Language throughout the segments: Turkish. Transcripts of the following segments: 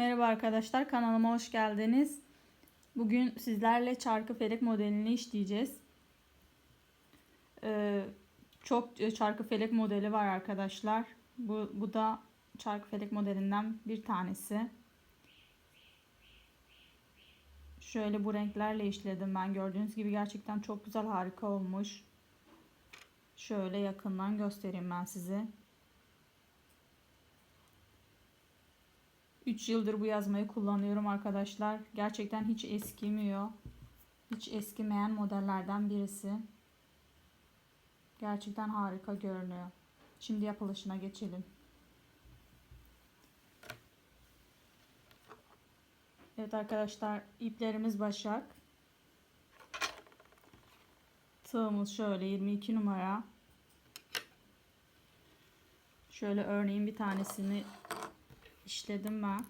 Merhaba arkadaşlar kanalıma hoş geldiniz. Bugün sizlerle çarkı felek modelini işleyeceğiz. Ee, çok e, çarkı felek modeli var arkadaşlar. Bu, bu da çarkı felek modelinden bir tanesi. Şöyle bu renklerle işledim ben. Gördüğünüz gibi gerçekten çok güzel harika olmuş. Şöyle yakından göstereyim ben size. 3 yıldır bu yazmayı kullanıyorum arkadaşlar. Gerçekten hiç eskimiyor. Hiç eskimeyen modellerden birisi. Gerçekten harika görünüyor. Şimdi yapılışına geçelim. Evet arkadaşlar iplerimiz başak. Tığımız şöyle 22 numara. Şöyle örneğin bir tanesini işledim ben.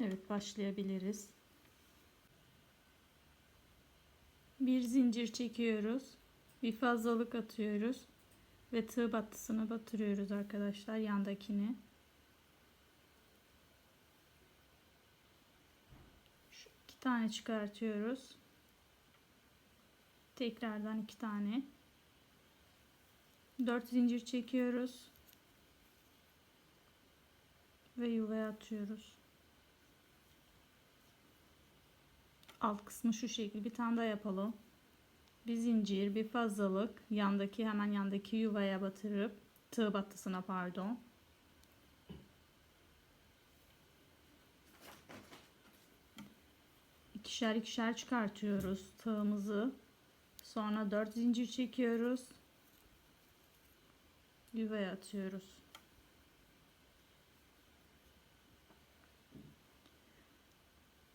Evet başlayabiliriz. Bir zincir çekiyoruz. Bir fazlalık atıyoruz. Ve tığ battısını batırıyoruz arkadaşlar yandakini. Şu iki tane çıkartıyoruz. Tekrardan iki tane. 4 zincir çekiyoruz. Ve yuvaya atıyoruz. Alt kısmı şu şekilde. Bir tane daha yapalım. Bir zincir, bir fazlalık. Yandaki hemen yandaki yuvaya batırıp tığ battısına pardon. ikişer ikişer çıkartıyoruz tığımızı. Sonra 4 zincir çekiyoruz. Yuvaya atıyoruz.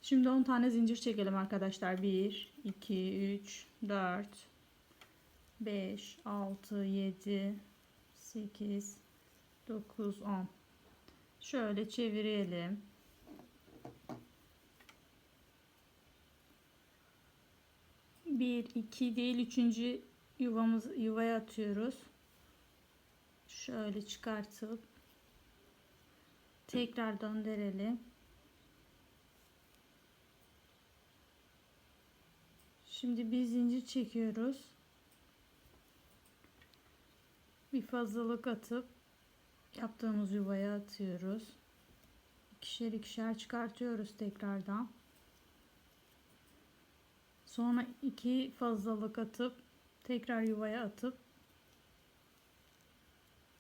Şimdi 10 tane zincir çekelim arkadaşlar. 1, 2, 3, 4, 5, 6, 7, 8, 9, 10. Şöyle çevirelim. Bir, iki değil, üçüncü yuvamız yuvaya atıyoruz. Şöyle çıkartıp tekrar döndürelim. Şimdi bir zincir çekiyoruz. Bir fazlalık atıp yaptığımız yuvaya atıyoruz. İkişer ikişer çıkartıyoruz tekrardan. Sonra iki fazlalık atıp tekrar yuvaya atıp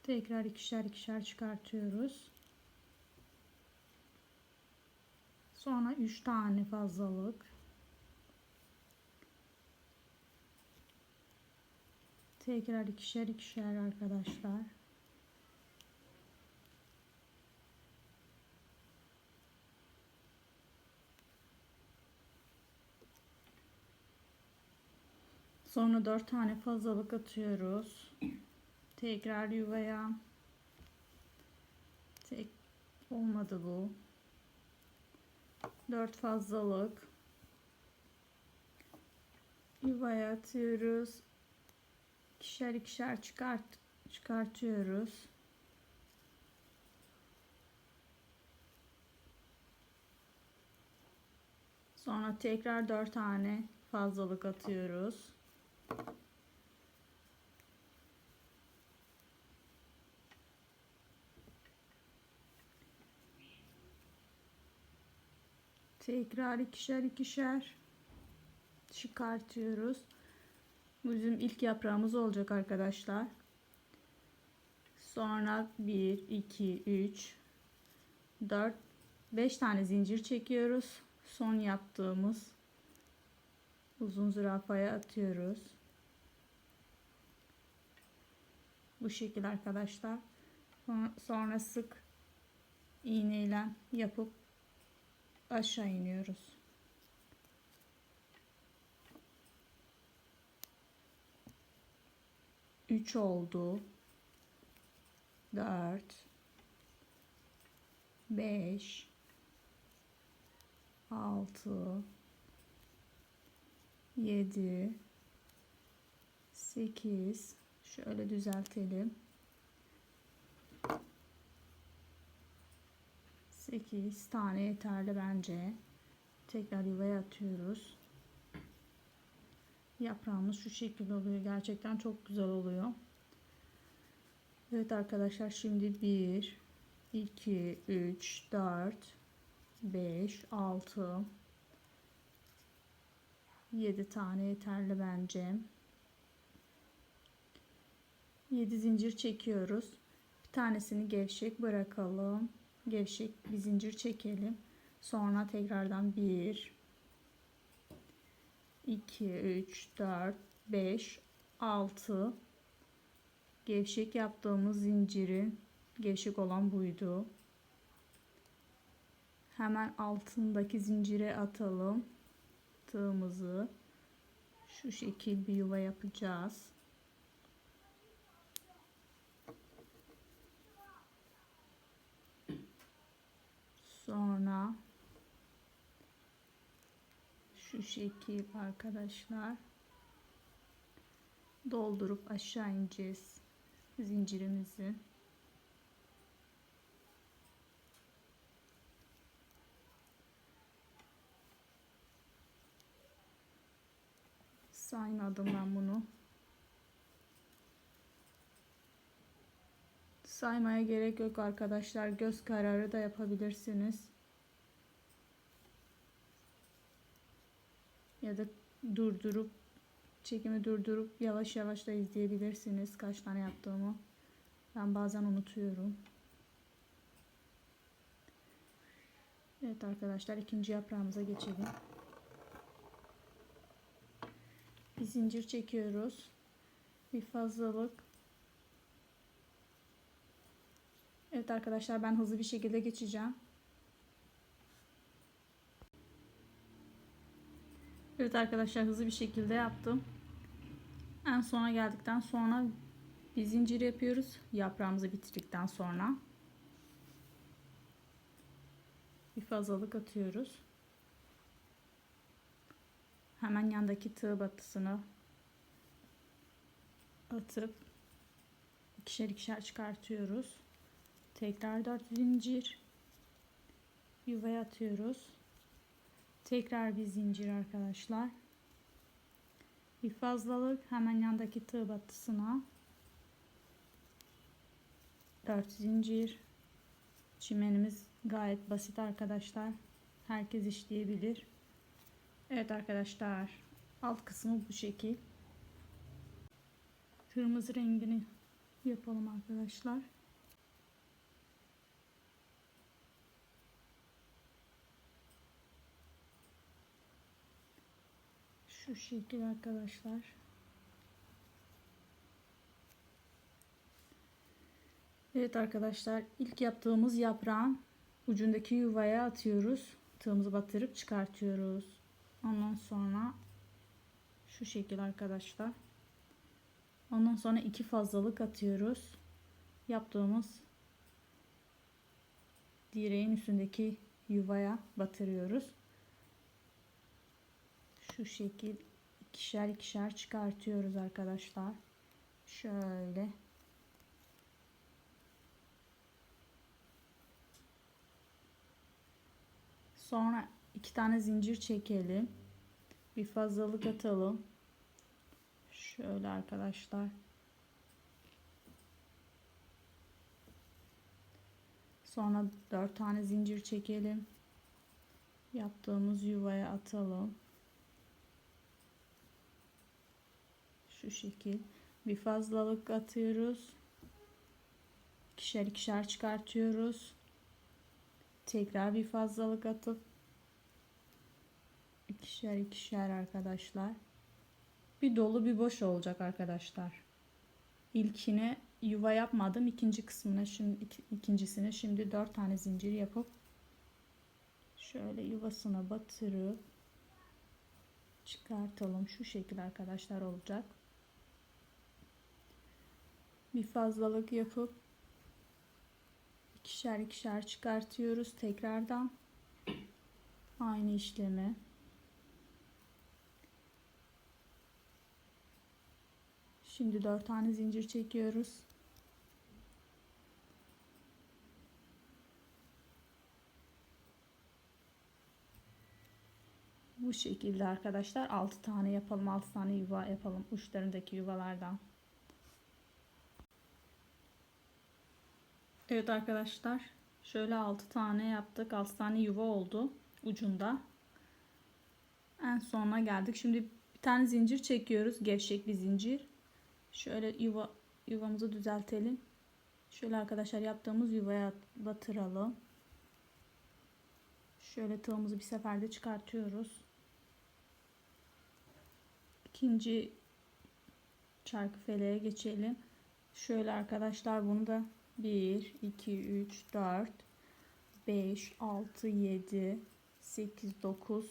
tekrar ikişer ikişer çıkartıyoruz. Sonra üç tane fazlalık. Tekrar ikişer ikişer arkadaşlar. Sonra 4 tane fazlalık atıyoruz. Tekrar yuvaya. Tek olmadı bu. 4 fazlalık. Yuvaya atıyoruz. İkişer ikişer çıkart çıkartıyoruz. Sonra tekrar 4 tane fazlalık atıyoruz. Tekrar ikişer ikişer çıkartıyoruz. Bu bizim ilk yaprağımız olacak arkadaşlar. Sonra 1, 2, 3, 4, 5 tane zincir çekiyoruz. Son yaptığımız uzun zürafaya atıyoruz. Bu şekilde arkadaşlar. Sonra sık iğneyle yapıp aşağı iniyoruz. Üç oldu. Dört. Beş. Altı. 7 8 Şöyle düzeltelim. 8 tane yeterli bence. Tekrar yuvaya atıyoruz. Yaprağımız şu şekilde oluyor. Gerçekten çok güzel oluyor. Evet arkadaşlar şimdi 1 2 3 4 5 6 7 tane yeterli bence. 7 zincir çekiyoruz. Bir tanesini gevşek bırakalım. Gevşek bir zincir çekelim. Sonra tekrardan 1 2 3 4 5 6 gevşek yaptığımız zincirin gevşek olan buydu. Hemen altındaki zincire atalım tığımızı. Şu şekil bir yuva yapacağız. Sonra şu şekil arkadaşlar doldurup aşağı ineceğiz zincirimizi. Saymadım ben bunu. Saymaya gerek yok arkadaşlar. Göz kararı da yapabilirsiniz. Ya da durdurup çekimi durdurup yavaş yavaş da izleyebilirsiniz kaç tane yaptığımı. Ben bazen unutuyorum. Evet arkadaşlar ikinci yaprağımıza geçelim. Bir zincir çekiyoruz. Bir fazlalık. Evet arkadaşlar ben hızlı bir şekilde geçeceğim. Evet arkadaşlar hızlı bir şekilde yaptım. En sona geldikten sonra bir zincir yapıyoruz. Yaprağımızı bitirdikten sonra. Bir fazlalık atıyoruz. Hemen yandaki tığ batısını atıp ikişer ikişer çıkartıyoruz. Tekrar 4 zincir yuvaya atıyoruz. Tekrar bir zincir arkadaşlar. Bir fazlalık hemen yandaki tığ batısına 4 zincir. Çimenimiz gayet basit arkadaşlar. Herkes işleyebilir. Evet arkadaşlar. Alt kısmı bu şekil. Kırmızı rengini yapalım arkadaşlar. Şu şekil arkadaşlar. Evet arkadaşlar ilk yaptığımız yaprağın ucundaki yuvaya atıyoruz. Tığımızı batırıp çıkartıyoruz. Ondan sonra şu şekil arkadaşlar. Ondan sonra iki fazlalık atıyoruz. Yaptığımız direğin üstündeki yuvaya batırıyoruz. Şu şekil ikişer ikişer çıkartıyoruz arkadaşlar. Şöyle. Sonra iki tane zincir çekelim. Bir fazlalık atalım. Şöyle arkadaşlar. Sonra dört tane zincir çekelim. Yaptığımız yuvaya atalım. Şu şekil. Bir fazlalık atıyoruz. İkişer ikişer çıkartıyoruz. Tekrar bir fazlalık atıp ikişer ikişer arkadaşlar. Bir dolu bir boş olacak arkadaşlar. İlkine yuva yapmadım. ikinci kısmına şimdi ik, ikincisine şimdi dört tane zincir yapıp şöyle yuvasına batırıp çıkartalım. Şu şekilde arkadaşlar olacak. Bir fazlalık yapıp ikişer ikişer çıkartıyoruz tekrardan aynı işlemi Şimdi 4 tane zincir çekiyoruz. Bu şekilde arkadaşlar 6 tane yapalım. 6 tane yuva yapalım uçlarındaki yuvalardan. Evet arkadaşlar şöyle 6 tane yaptık. 6 tane yuva oldu ucunda. En sona geldik. Şimdi bir tane zincir çekiyoruz. Gevşek bir zincir. Şöyle yuva yuvamızı düzeltelim. Şöyle arkadaşlar yaptığımız yuvaya batıralım. Şöyle tığımızı bir seferde çıkartıyoruz. İkinci çarkı feleğe geçelim. Şöyle arkadaşlar bunu da 1, 2, 3, 4, 5, 6, 7, 8, 9,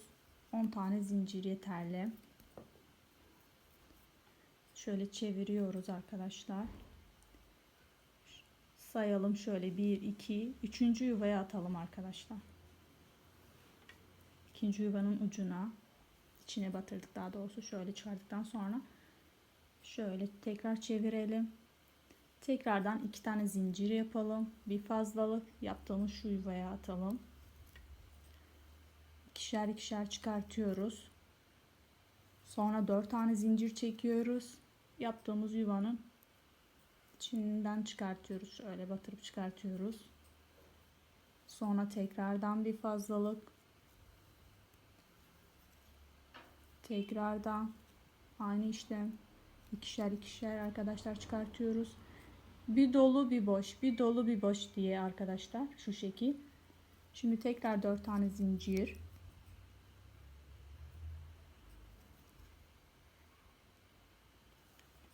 10 tane zincir yeterli. Şöyle çeviriyoruz arkadaşlar. Sayalım şöyle 1, 2, 3. yuvaya atalım arkadaşlar. İkinci yuvanın ucuna içine batırdık daha doğrusu şöyle çıkardıktan sonra şöyle tekrar çevirelim. Tekrardan iki tane zincir yapalım. Bir fazlalık yaptığımız şu yuvaya atalım. İkişer ikişer çıkartıyoruz. Sonra dört tane zincir çekiyoruz. Yaptığımız yuvanın içinden çıkartıyoruz. Şöyle batırıp çıkartıyoruz. Sonra tekrardan bir fazlalık. Tekrardan aynı işlem. ikişer ikişer arkadaşlar çıkartıyoruz bir dolu bir boş bir dolu bir boş diye arkadaşlar şu şekil. Şimdi tekrar dört tane zincir.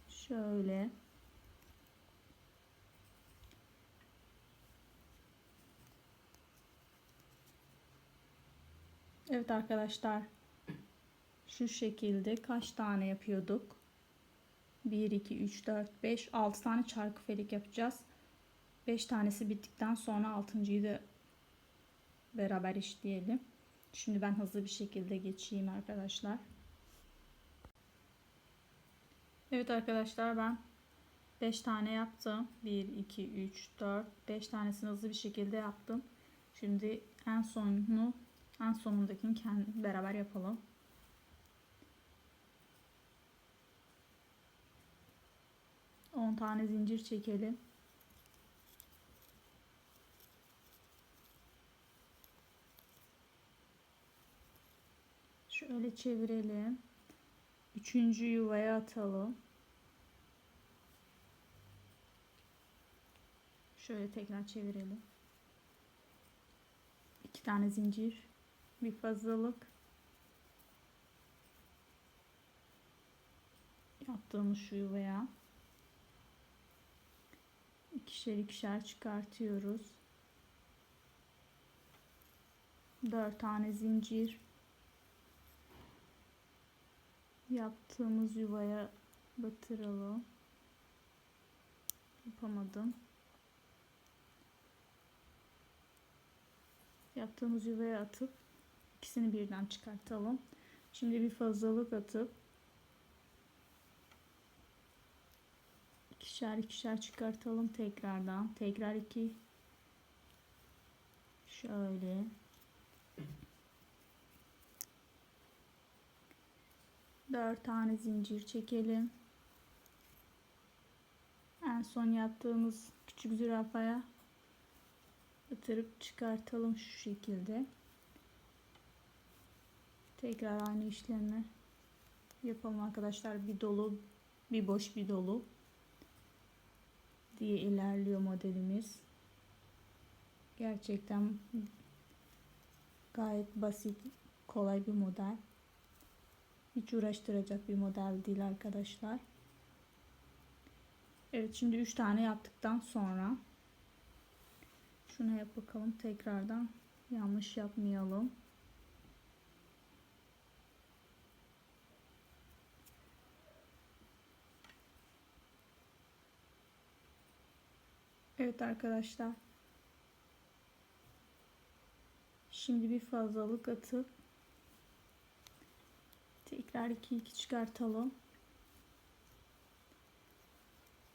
Şöyle. Evet arkadaşlar şu şekilde kaç tane yapıyorduk 1, 2, 3, 4, 5, 6 tane çarkı felek yapacağız. 5 tanesi bittikten sonra 6.yı da beraber işleyelim. Şimdi ben hızlı bir şekilde geçeyim arkadaşlar. Evet arkadaşlar ben 5 tane yaptım. 1, 2, 3, 4, 5 tanesini hızlı bir şekilde yaptım. Şimdi en sonunu en sonundakini kendi beraber yapalım. 10 tane zincir çekelim. Şöyle çevirelim. Üçüncü yuvaya atalım. Şöyle tekrar çevirelim. İki tane zincir. Bir fazlalık. Yaptığımız şu yuvaya ikişer ikişer çıkartıyoruz. 4 tane zincir yaptığımız yuvaya batıralım. Yapamadım. Yaptığımız yuvaya atıp ikisini birden çıkartalım. Şimdi bir fazlalık atıp ikişer ikişer çıkartalım tekrardan. Tekrar iki. Şöyle. Dört tane zincir çekelim. En son yaptığımız küçük zürafaya batırıp çıkartalım şu şekilde. Tekrar aynı işlemi yapalım arkadaşlar. Bir dolu, bir boş, bir dolu diye ilerliyor modelimiz. Gerçekten gayet basit, kolay bir model. Hiç uğraştıracak bir model değil arkadaşlar. Evet şimdi 3 tane yaptıktan sonra şuna yap bakalım tekrardan yanlış yapmayalım. Evet arkadaşlar. Şimdi bir fazlalık atıp tekrar 2 2 çıkartalım.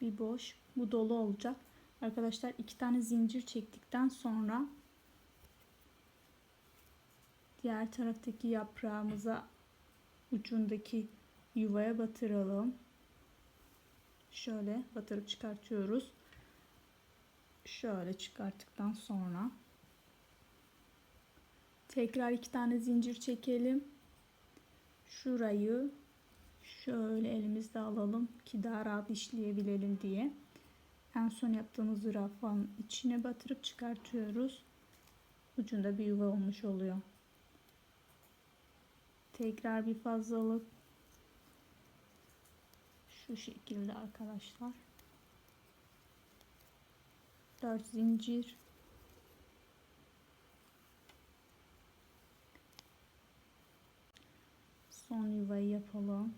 bir boş. Bu dolu olacak. Arkadaşlar iki tane zincir çektikten sonra diğer taraftaki yaprağımıza ucundaki yuvaya batıralım. Şöyle batırıp çıkartıyoruz. Şöyle çıkarttıktan sonra tekrar iki tane zincir çekelim. Şurayı şöyle elimizde alalım ki daha rahat işleyebilelim diye. En son yaptığımız zürafanın içine batırıp çıkartıyoruz. Ucunda bir yuva olmuş oluyor. Tekrar bir fazlalık şu şekilde arkadaşlar. 4 zincir son yuvayı yapalım.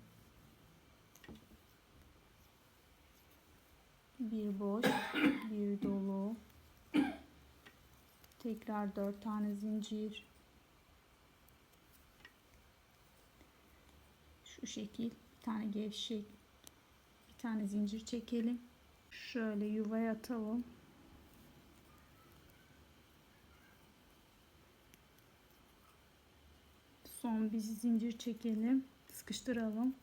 Bir boş, bir dolu. Tekrar 4 tane zincir. Şu şekil bir tane gevşek bir tane zincir çekelim. Şöyle yuvaya atalım. Son bir zincir çekelim. Sıkıştıralım.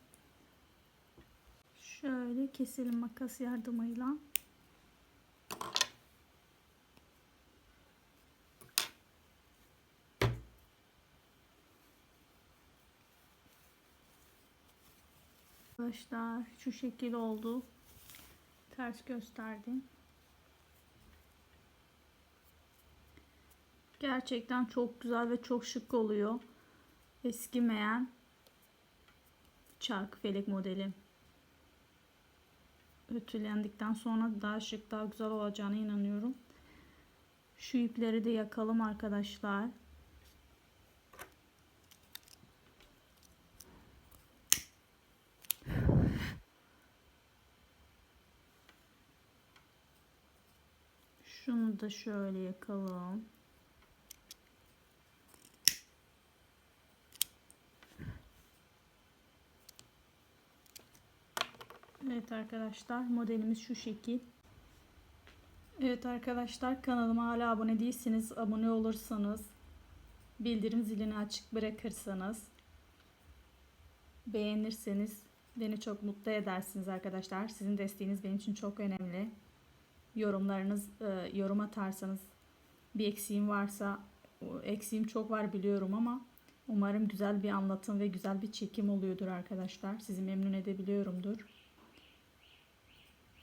Şöyle keselim makas yardımıyla. Arkadaşlar şu şekil oldu. Ters gösterdim. Gerçekten çok güzel ve çok şık oluyor. Eskimeyen çark felek modeli. Ötülendikten sonra daha şık daha güzel olacağına inanıyorum. Şu ipleri de yakalım arkadaşlar. Şunu da şöyle yakalım. Evet arkadaşlar modelimiz şu şekil. Evet arkadaşlar kanalıma hala abone değilsiniz. Abone olursanız bildirim zilini açık bırakırsanız beğenirseniz beni çok mutlu edersiniz arkadaşlar. Sizin desteğiniz benim için çok önemli. Yorumlarınız e, yorum atarsanız bir eksiğim varsa eksiğim çok var biliyorum ama umarım güzel bir anlatım ve güzel bir çekim oluyordur arkadaşlar. Sizi memnun edebiliyorumdur.